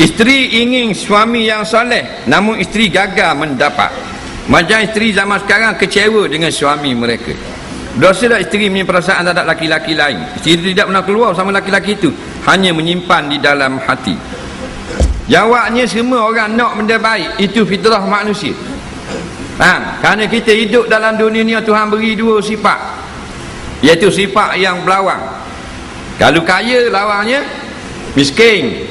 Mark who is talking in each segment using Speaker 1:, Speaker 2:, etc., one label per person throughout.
Speaker 1: isteri ingin suami yang soleh namun isteri gagal mendapat. Macam isteri zaman sekarang kecewa dengan suami mereka. Dosa tak isteri punya perasaan terhadap laki-laki lain. Isteri tidak pernah keluar sama laki-laki itu. Hanya menyimpan di dalam hati. Jawabnya semua orang nak benda baik itu fitrah manusia. Ha? kerana kita hidup dalam dunia ni Tuhan beri dua sifat. Iaitu sifat yang berlawang kalau kaya lawangnya miskin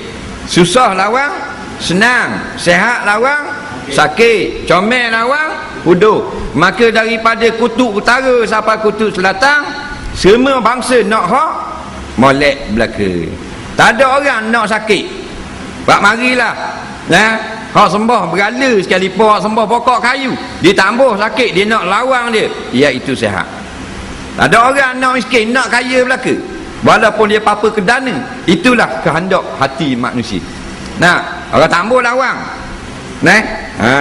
Speaker 1: susah lawang senang sehat lawang sakit comel lawang huduh maka daripada kutub utara sampai kutub selatan semua bangsa nak hak molek belaka. Tak ada orang nak sakit. Pak marilah. Nah hak sembah berala sekali hak sembah pokok kayu. Ditambah sakit dia nak lawang dia. Iaitu sehat. Tak ada orang nak miskin nak kaya belaka walaupun dia apa kedana itulah kehendak hati manusia. Nah orang tambah lawang nah ha.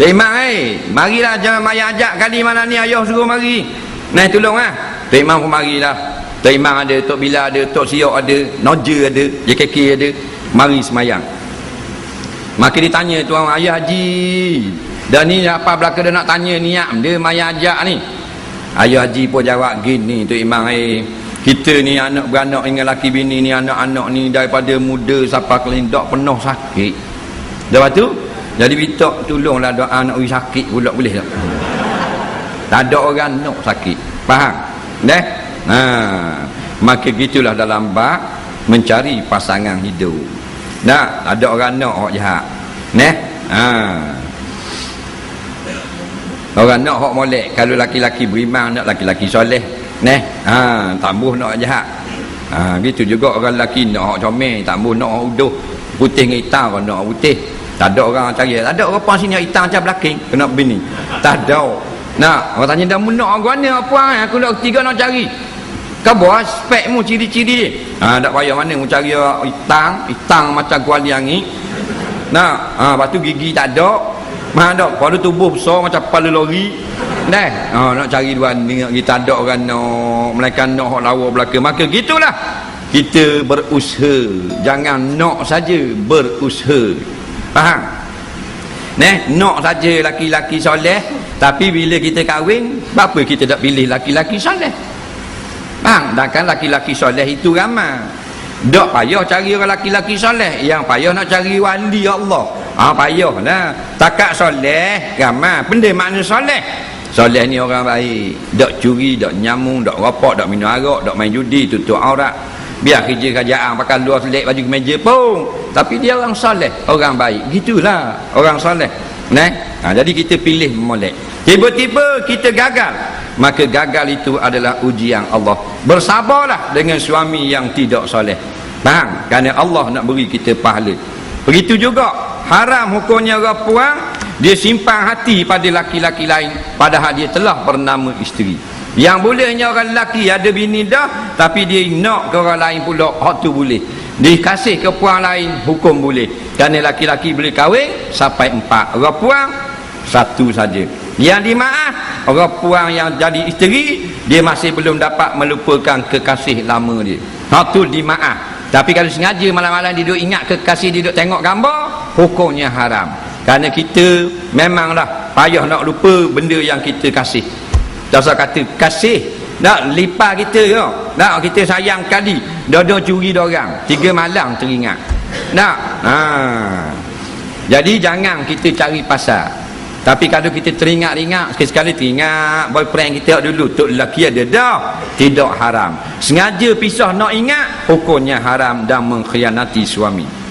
Speaker 1: Imam eh marilah jangan maya ajak kali mana ni ayah suruh mari. Nah tolong ah. Imam pun marilah. Imam ada Tok Bila ada Tok Siok ada Noja ada JKK ada. Mari semayang. Maka ditanya tuan ayah haji dan ni apa belaka dia nak tanya niat dia maya ajak ni? Ayah haji pun jawab gini tu imam eh kita ni anak beranak dengan laki bini ni anak-anak ni daripada muda sampai kelindak penuh sakit. Lepas tu jadi minta tolonglah doa anak ui sakit pula boleh tak? Tak ada orang nak sakit. Faham? Deh ha. maka gitulah dalam bab mencari pasangan hidup. Nah ada orang nak hak jahat. Neh? Ha. orang nak hak molek. Kalau laki-laki beriman nak laki-laki soleh Neh, ha, tambuh nak jahat. Ha, gitu juga orang lelaki nak hak comel, tambuh nak hak uduh. Putih dengan hitam kan nak putih. Tak ada orang cari. Tak ada orang sini hitam macam belakang kena bini. Tak ada. Nak, orang tanya dah nak orang mana apa aku nak tiga nak cari. Kau buat spekmu ciri-ciri. Ha, tak payah mana mu cari hitam, hitam macam kuali ni. Nah, ha, lepas tu gigi tak ada. Mana ada, pada tubuh besar macam kepala lori. Dah. Oh, nak cari dua ni kita ada orang nak mereka nak hak lawa belaka. Maka gitulah. Kita berusaha. Jangan nak saja berusaha. Faham? Neh, nak saja laki-laki soleh, tapi bila kita kahwin, apa kita tak pilih laki-laki soleh? Faham? Dan kan laki-laki soleh itu ramai. Tak payah cari orang laki-laki soleh, yang payah nak cari wali Allah. Ah ha, payahlah. Takat soleh, ramai. Benda makna soleh. Soleh ni orang baik. Tak curi, tak nyamung, tak rapak, tak minum arak, tak main judi, tutup aurat. Biar kerja kerajaan pakai luar selik baju kemeja pun. Tapi dia orang soleh, orang baik. Gitulah orang soleh. Nah, ha, jadi kita pilih molek. Tiba-tiba kita gagal. Maka gagal itu adalah ujian Allah. Bersabarlah dengan suami yang tidak soleh. Faham? Kerana Allah nak beri kita pahala. Begitu juga haram hukumnya orang puang dia simpan hati pada laki-laki lain padahal dia telah bernama isteri. Yang bolehnya orang lelaki ada bini dah tapi dia nak ke orang lain pula hak tu boleh. Dia kasih ke puang lain hukum boleh. Kerana laki-laki boleh kahwin sampai empat orang puang satu saja. Yang dimaaf orang puang yang jadi isteri dia masih belum dapat melupakan kekasih lama dia. Hak tu dimaaf. Tapi kalau sengaja malam-malam dia duduk ingat kekasih dia duduk tengok gambar hukumnya haram kerana kita memanglah payah nak lupa benda yang kita kasih. Tak usah kata kasih nak lipat kita you nak kita sayang kali dodo curi orang. Tiga malam teringat. Nak ha. jadi jangan kita cari pasal tapi kalau kita teringat-ingat sekali-sekala teringat boyfriend kita dulu tok lelaki ada dah. Tidak haram. Sengaja pisah nak ingat hukumnya haram dan mengkhianati suami